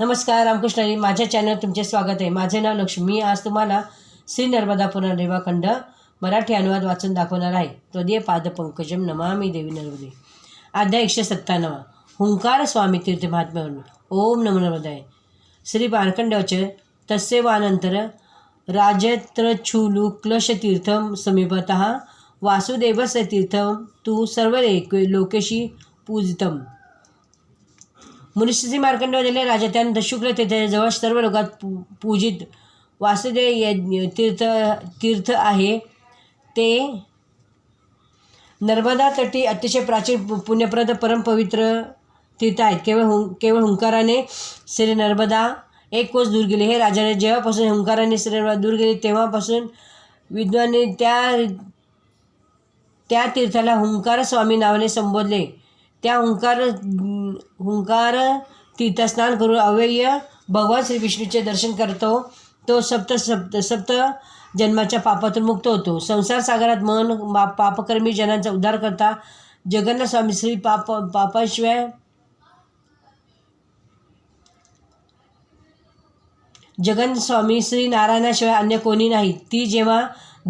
नमस्कार रामकृष्णारी माझ्या चॅनल तुमचे स्वागत आहे. माझे नाव लक्ष्मी. आज तुम्हाला श्री नर्मदा पुनर्रेवाखंड मराठी अनुवाद वाचून दाखवणार आहे. त्वदीय पादपंकजम नमामी देवी नर्मदे. अध्याय एकशे सत्त्याण्णव हुंकार स्वामी तीर्थ महात्मा ओम नमो नर्मदाय. श्री मार्कंड्याचे तस्यवानंतर क्लश क्लशतीर्थं समीपतः वासुदेवस्य तीर्थं तू सर्व लोकेशी पूजितम. मुनिश्री मार्कंडवलेले राजा त्यानंतर शुक्ल तेथे जवळ सर्व लोकात पू पूजित वासुदेव यज्ञ तीर्थ तीर्थ आहे. ते नर्मदा तटी अतिशय प्राचीन पु- पुण्यप्रद परमपवित्र तीर्थ आहेत. केवळ हुं केवळ हुंकाराने श्री नर्मदा एक कोस दूर गेले. हे राजाने जेव्हापासून हुंकाराने श्री नर्मदा दूर गेले तेव्हापासून विद्वाने त्या त्या तीर्थाला हुंकार स्वामी नावाने संबोधले. त्या हुंकार हुंकार तीर्थस्नान करून अव्यय. भगवान श्री विष्णूचे दर्शन करतो. तो सप्त सप्त सप्त जन्माच्या पापातून मुक्त होतो. संसार सागरात मन मा पापकर्मी जनांचा उद्धार करता जगन्नाथ स्वामी श्री पाप पापाशिवाय जगन स्वामी श्री नारायणाशिवाय अन्य कोणी नाही. ती जेव्हा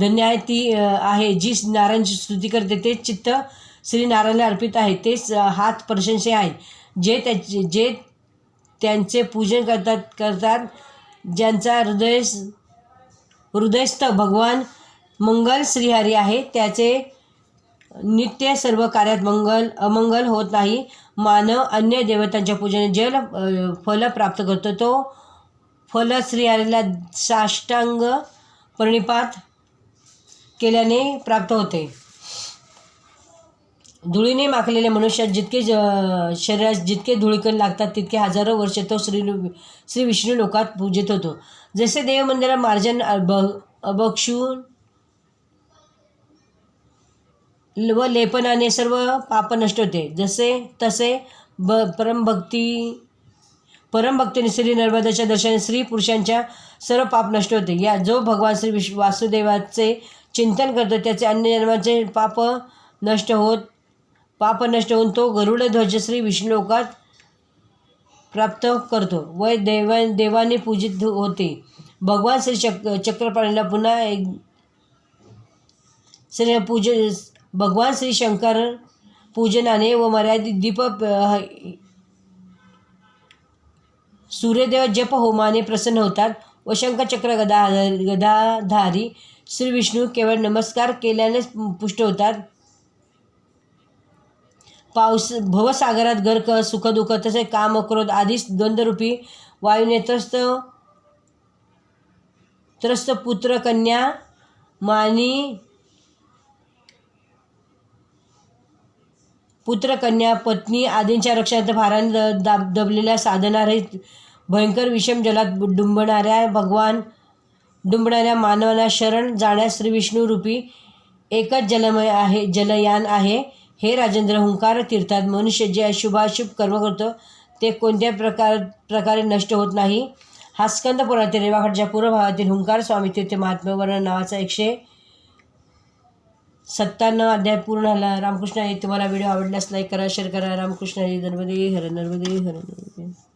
धन्य आहे ती आहे. जी नारायणची स्तुती करते तेच चित्त श्री नारायणला अर्पित आहे. तेच हात प्रशंसे आहे. जे त्याचे जे त्यांचे पूजन करतात करतात ज्यांचा हृदय हृदयस्थ भगवान मंगल श्रीहरी आहे त्याचे नित्य सर्व कार्यात मंगल अमंगल होत नाही. मानव अन्य देवतांच्या पूजेने जल फल प्राप्त करतो. तो फल श्रीहरीला साष्टांग प्रणिपात केल्याने प्राप्त होते. धुळीने माखलेल्या मनुष्यात जितके ज शरीरात जितके धुळीकण लागतात तितके हजारो वर्ष तो श्री श्री विष्णू लोकात पूजित होतो. जसे देवमंदिरात मार्जन अभ अभक्षून व लेपनाने सर्व पाप नष्ट होते. जसे तसे ब परमभक्ती परमभक्तीने श्री नर्मदाच्या दर्शनाने स्त्री पुरुषांच्या सर्व पाप नष्ट होते. या जो भगवान श्री विश्व वासुदेवाचे चिंतन करतो त्याचे अन्य जन्माचे पाप नष्ट होत पाप नष्ट होऊन तो गरुड ध्वजश्री विष्णुलोकात प्राप्त करतो. व देवा देवाने पूजित होते. भगवान श्री चक चक्रपाणीला पुन्हा एक श्री पूज भगवान श्री शंकर पूजनाने व मर्यादित दीप सूर्यदेव जप होमाने प्रसन्न होतात व शंखचक्र गदा गदाधारी श्री विष्णू केवळ नमस्कार केल्यानेच पुष्ट होतात. पावस भवसागरात गर्क सुखदुःख तसे काम क्रोध आधीच द्वंद्वरूपी वायूने त्रस्त त्रस्त पुत्र कन्या मानी पुत्र कन्या पत्नी आदींच्या रक्षणार्थ भाराने द- दाब दबलेल्या साधनारहित भयंकर विषम जलात डुंबणाऱ्या भगवान डुंबणाऱ्या मानवाला शरण जाण्यास श्री विष्णू रूपी एकच जलमय आहे जलयान आहे. हे राजेंद्र हुंकार तीर्थात मनुष्य जे अशुभाशुभ कर्म करतो ते कोणत्या प्रकार प्रकारे नष्ट होत नाही? हा स्कंद पुरातील रेवाघाटच्या पूर्व भागातील हुंकार स्वामी तीर्थ महात्म्य नावाचा एकशे सत्त्याण्णव अध्याय पूर्ण झाला. रामकृष्ण तुम्हाला व्हिडिओ आवडल्यास लाईक करा शेअर करा. रामकृष्ण हरी नर्मदे हर नर्मदे हर नर्मदे